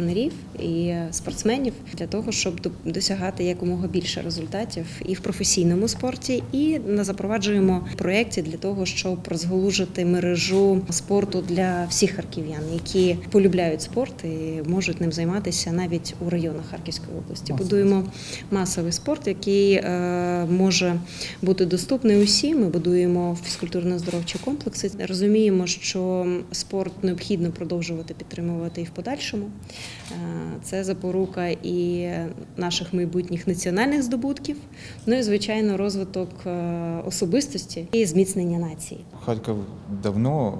тренерів і спортсменів для того, щоб до- досягати якомога більше результатів і в професійному спорті, і на запроваджуємо проєкти для того, щоб розголужити мережу спорту для всіх харків'ян, які полюбляють спорт і можуть ним займатися навіть у районах Харківської області. Будуємо масовий спорт, який е, може бути доступний усім. Ми будуємо фізкультурно-здоровчі комплекси. Розуміємо, що спорт необхідно продовжувати підтримувати і в подальшому. Е, Це запорука і наших майбутніх національних здобутків. Ну і звичайно, розвиток е, особистості і зміцнення нації. Харьков давно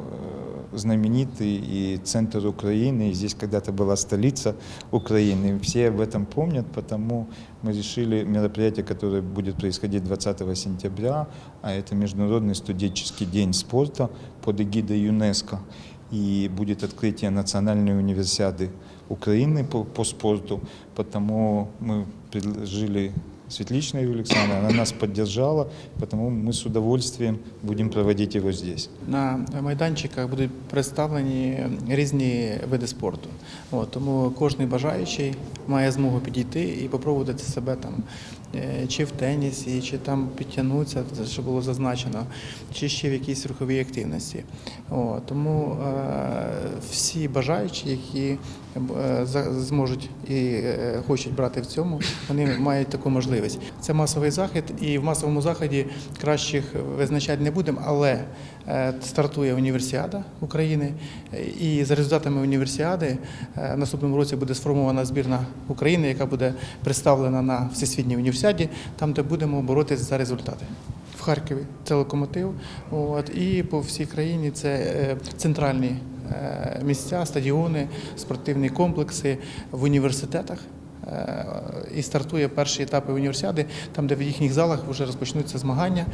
э, знаменитый и центр Украины. И здесь когда-то была столица Украины. Все об этом помнят, потому мы решили мероприятие, которое будет происходить 20 сентября, а это Международный студенческий день спорта под эгидой ЮНЕСКО. И будет открытие национальной универсиады Украины по, по спорту. Потому мы предложили Светличной Юлии Александровне, она нас поддержала, потому мы с удовольствием будем проводить его здесь. На майданчиках будуть представлені різні види спорту. От, тому кожен бажаючий має змогу підійти і попробувати себе там е, чи в тенісі, чи там підтягнутися, що було зазначено, чи ще в якійсь руховій активності. От, тому е, всі бажаючі, які е, зможуть і е, хочуть брати в цьому, вони мають таку можливість. Це масовий захід, і в масовому заході кращих визначати не будемо, але е, стартує універсіада України, і за результатами універсіади наступному році буде сформована збірна України, яка буде представлена на всесвітній універсіаді, там, де будемо боротися за результати. В Харкові це локомотив. От, і по всій країні це центральні місця, стадіони, спортивні комплекси в університетах. Е, І стартує перші етапи універсіади, там, де в їхніх залах вже розпочнуться змагання.